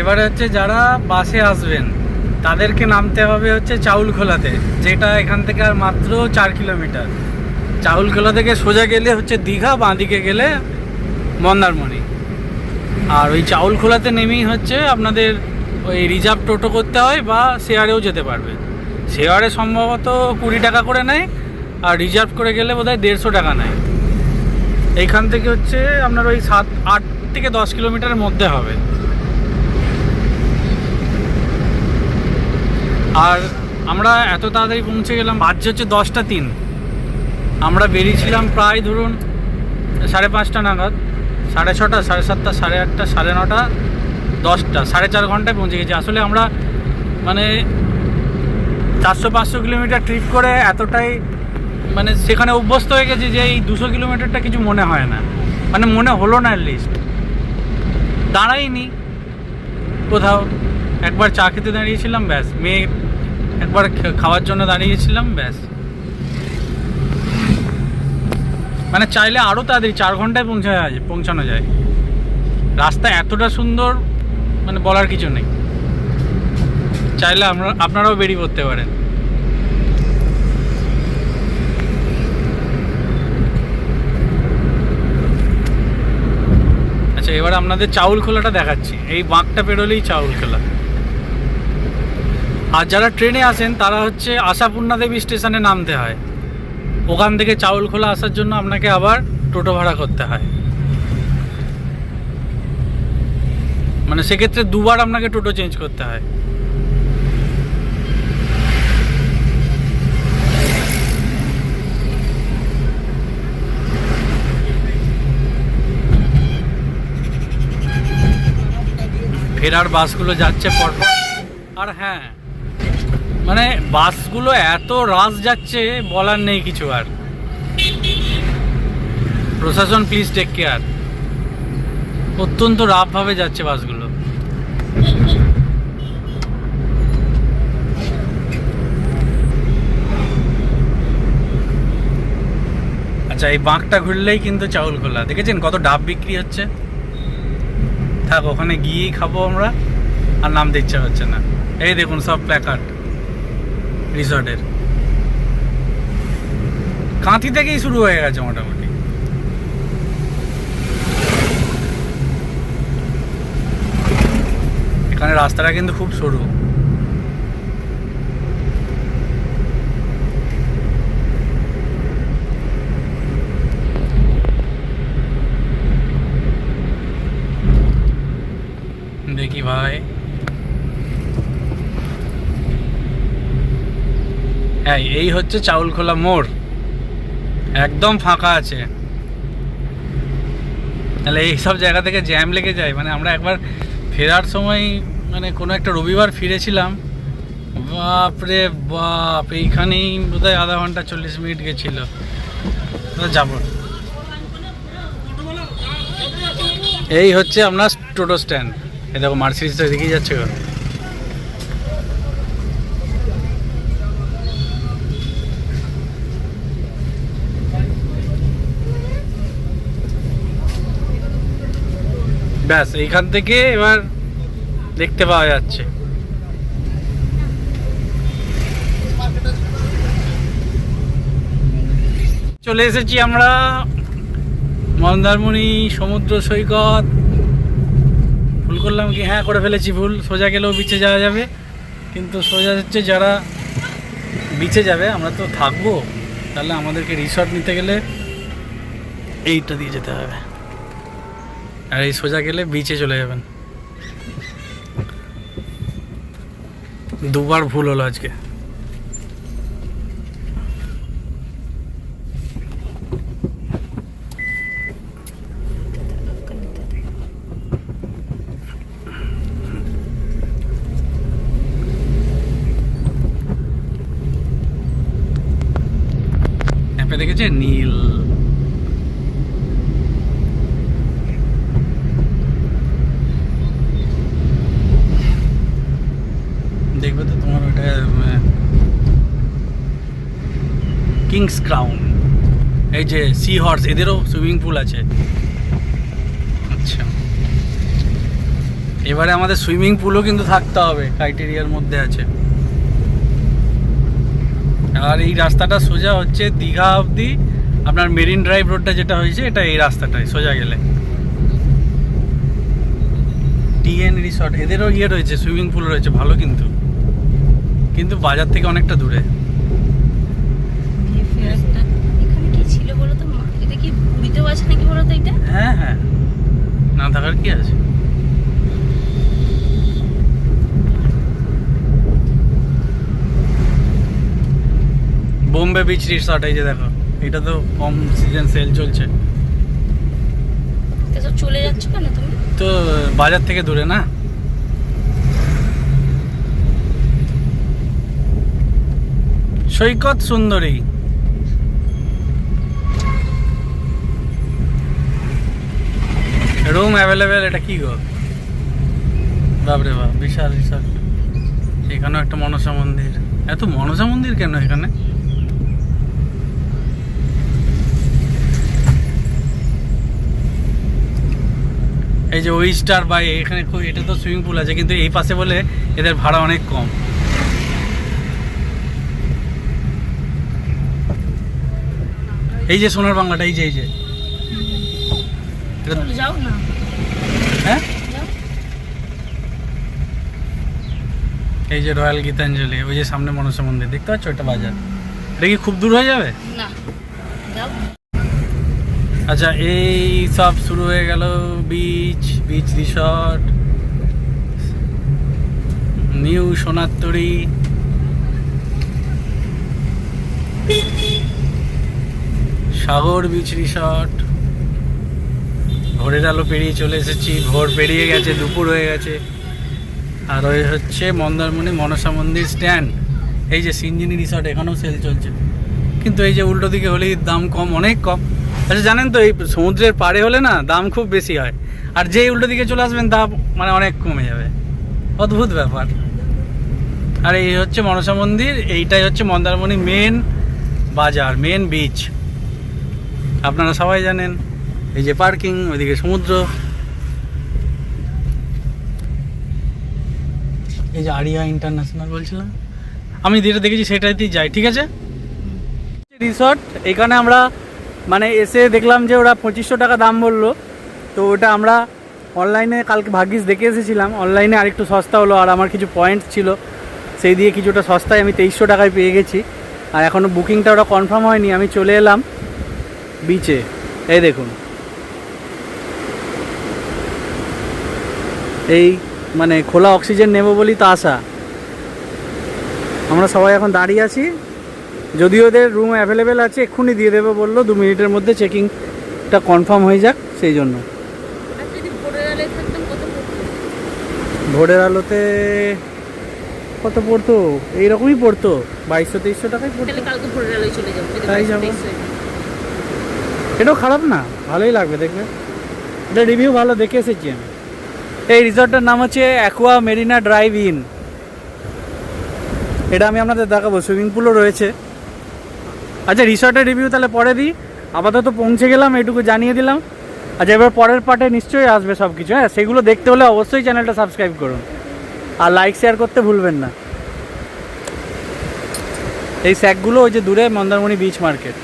এবারে হচ্ছে যারা বাসে আসবেন, তাদেরকে নামতে হবে হচ্ছে চাউলখোলাতে, যেটা এখান থেকে আর মাত্র চার কিলোমিটার। চাউলখোলা থেকে সোজা গেলে হচ্ছে দীঘা, বাঁদিকে গেলে মন্দারমণি। আর ওই চাউলখোলাতে নেমেই হচ্ছে আপনাদের ওই রিজার্ভ টোটো করতে হয় বা শেয়ারেও যেতে পারবে। শেয়ারে সম্ভবত কুড়ি টাকা করে নেয়, আর রিজার্ভ করে গেলে বোধহয় দেড়শো টাকা নেয়। এইখান থেকে হচ্ছে আপনার ওই সাত, আট থেকে দশ কিলোমিটারের মধ্যে হবে। আর আমরা এত তাড়াতাড়ি পৌঁছে গেলাম, বাজছে হচ্ছে দশটা তিন। আমরা বেরিয়েছিলাম প্রায় ধরুন সাড়ে পাঁচটা নাগাদ, সাড়ে ছটা, সাড়ে সাতটা, সাড়ে আটটা, সাড়ে নটা, দশটা, সাড়ে চার ঘন্টায় পৌঁছে গেছি। আসলে আমরা মানে চারশো পাঁচশো কিলোমিটার ট্রিপ করে এতটাই মানে সেখানে অভ্যস্ত হয়ে গেছি যে এই দুশো কিলোমিটারটা কিছু মনে হয় না। মানে মনে হলো না লিস্ট দাঁড়াইনি কোথাও। একবার চা খেতে দাঁড়িয়েছিলাম, ব্যাস। মেয়ে একবার খাওয়ার জন্য দাঁড়িয়েছিলাম, ব্যাস। মানে চাইলে আরও তাড়াতাড়ি চার ঘন্টায় পৌঁছা যায়, পৌঁছানো যায়। রাস্তা এতটা সুন্দর মানে বলার কিছু নেই। চাইলে আমরা, আপনারাও বেরিয়ে পড়তে পারেন। আচ্ছা এবার আপনাদের চাউল খোলাটা দেখাচ্ছি। এই বাঁকটা পেরোলেই চাউল খোলা। আর যারা ট্রেনে আসেন, তারা হচ্ছে আশাপূর্ণা দেবী স্টেশনে নামতে হয়। ওখান থেকে চাউল খোলা আসার জন্য আপনাকে আবার টোটো ভাড়া করতে হয়। মানে সেক্ষেত্রে দুবার আপনাকে টোটো চেঞ্জ করতে হয়। ফেরার বাসগুলো যাচ্ছে পরপর। আর হ্যাঁ মানে বাসগুলো এত রাশ যাচ্ছে, বলার নেই কিছু আর। প্রশাসন প্লিজ টেক কেয়ার অত্যন্ত রাফভাবে যাচ্ছে বাসগুলো। আচ্ছা এই বাঁকটা ঘুরলেই কিন্তু চাউল খোলা। দেখেছেন কত ডাব বিক্রি হচ্ছে? থাক, ওখানে গিয়েই খাব আমরা, আর নামতে ইচ্ছা হচ্ছে না। এই দেখুন সব প্ল্যাকার্ড রিসর্টের। কাঁথি থেকেই শুরু হয়ে গেছে মোটামুটি। এখানে রাস্তাটা কিন্তু খুব সরু দেখি ভাই হ্যাঁ এই হচ্ছে চাউলখোলা মোড়। একদম ফাঁকা আছে। তাহলে এইসব জায়গা থেকে জ্যাম লেগে যায়। মানে আমরা একবার ফেরার সময় মানে কোনো একটা রবিবার ফিরেছিলাম। বাপরে বাপ, এইখানেই বোধহয় আধা ঘণ্টা চল্লিশ মিনিট গেছিল। যাব। এই হচ্ছে আপনার টোটো স্ট্যান্ড। এই দেখো মার্সিডিসটা দিকেই যাচ্ছে গো ব্যাস, এইখান থেকে এবার দেখতে পাওয়া যাচ্ছে। চলে এসেছি আমরা মন্দারমণি সমুদ্র সৈকত। ভুল করলাম কি? হ্যাঁ করে ফেলেছি ভুল। সোজা গেলেও বিচে যাওয়া যাবে। কিন্তু সোজা হচ্ছে যারা বিচে যাবে, আমরা তো থাকব। তাহলে আমাদেরকে রিসর্ট নিতে গেলে এইটা দিয়ে যেতে হবে। আর এই সোজা গেলে বিচে চলে যাবেন। দুবার ভুল হলো আজকে। দেখেছে নীল। দেখবে তো তোমার ওটা কিংস ক্রাউন এই যে সি হর্স এদেরও সুইমিং পুল আছে। আচ্ছা। এবারে আমাদের সুইমিং পুলও কিন্তু থাকতে হবে ক্রাইটেরিয়ার মধ্যে আছে। আর এই রাস্তাটা সোজা হচ্ছে দীঘা অবধি। আপনার মেরিন ড্রাইভ রোডটা যেটা হয়েছে, এটা এই রাস্তাটাই সোজা গেলে। টিএন রিসর্ট, এদেরও ইয়ে রয়েছে সুইমিং পুল রয়েছে, ভালো কিন্তু। কিন্তু বাজার থেকে অনেকটা দূরে। এখানে কি ছিল বলো তো? এটা কি পুরীতেও আছে নাকি বলো তো এটা? হ্যাঁ হ্যাঁ। না থাকার কি আছে? বোম্বে বিচ রিসর্ট এই যে দেখো এটা তো কম সিজন সেল চলছে। চলে যাচ্ছ কেন তুমি? তো বাজার থেকে দূরে না? সৈকত সুন্দরী। রুম অ্যাভেলেবেল এটা কি গো? বাপরে বাপ, বিশাল রিসর্ট এখানেও একটা মনসা মন্দির। এত মনসা মন্দির কেন এখানে? এই যে ওই স্টার বা এখানে খুব- এটা তো সুইমিং পুল আছে, কিন্তু এই পাশে বলে এদের ভাড়া অনেক কম। এই যে সোনার বাংলাটা এই যে এই যে। হ্যাঁ? এই যে রয়্যাল গীতাঞ্জলি ওই যে সামনে মনসা মন্দির দেখতে পাচ্ছ ওটা বাজার? এটা কি খুব দূর হয়ে যাবে? না। আচ্ছা এই সব শুরু হয়ে গেল beach beach resort new Sonartori Sagar beach resort ভোরের আলো পেরিয়ে চলে এসেছি। ভোর পেরিয়ে গেছে, দুপুর হয়ে গেছে। আর ওই হচ্ছে মন্দারমণি মনসা মন্দির স্ট্যান্ড এই যে সিঞ্জিনি রিসর্ট এখানেও সেল চলছে। কিন্তু এই যে উল্টো দিকে হলেই দাম কম, অনেক কম। আচ্ছা জানেন তো এই সমুদ্রের পাড়ে হলে না দাম খুব বেশি হয়। আর যেই উল্টো দিকে চলে আসবেন, দাম মানে অনেক কমে যাবে। অদ্ভুত ব্যাপার। আর এই হচ্ছে মনসা মন্দির, এইটাই হচ্ছে মন্দারমণি মেন বাজার মেন বিচ আপনারা সবাই জানেন, এই যে পার্কিং, ওইদিকে সমুদ্র। এই যে আরিয়া ইন্টারন্যাশনাল বলছিলাম। আমি যেটা দেখেছি সেটাইতেই যাই, ঠিক আছে? রিসর্ট এখানে আমরা মানে এসে দেখলাম যে ওরা পঁচিশশো টাকা দাম বলল। তো ওটা আমরা অনলাইনে কালকে ভাগ্যিস দেখে এসেছিলাম। অনলাইনে আরেকটু সস্তা হলো, আর আমার কিছু পয়েন্টস ছিল। সেই দিয়ে কিছুটা সস্তায় আমি তেইশশো টাকায় পেয়ে গেছি। আর এখনও বুকিংটা ওটা কনফার্ম হয়নি, আমি চলে এলাম। বিচে। এই দেখুন। এই মানে খোলা অক্সিজেন নেব বলি তো আশা। আমরা সবাই এখন দাঁড়িয়ে আছি। যদিও ওদের রুম অ্যাভেলেবেল আছে এক্ষুনি দিয়ে দেবে বলল। দু মিনিটের মধ্যে চেকিংটা কনফার্ম হয়ে যাক সেই জন্য। ভোরের আলোয় কত পড়তো? ভোরের আলোতে কত পড়তো? এইরকমই পড়তো। বাইশশো তেইশশো টাকাই পড়তো। যদি তাই যাব। এটাও খারাপ না? ভালোই লাগবে দেখবে। এটা রিভিউ ভালো দেখে এসেছি আমি। এই রিসর্টটার নাম হচ্ছে অ্যাকোয়া মেরিনা ড্রাইভ ইন এটা আমি আপনাদের দেখাবো সুইমিং পুলও রয়েছে। আচ্ছা রিসর্টের রিভিউ তাহলে পরে দিই। আপাতত পৌঁছে গেলাম এটুকু জানিয়ে দিলাম। আচ্ছা এবার পরের পার্টে নিশ্চয়ই আসবে সব কিছু হ্যাঁ? সেগুলো দেখতে হলে অবশ্যই চ্যানেলটা সাবস্ক্রাইব করুন। আর লাইক শেয়ার করতে ভুলবেন না। এই স্যাকগুলো ওই যে দূরে মন্দারমণি বিচ মার্কেট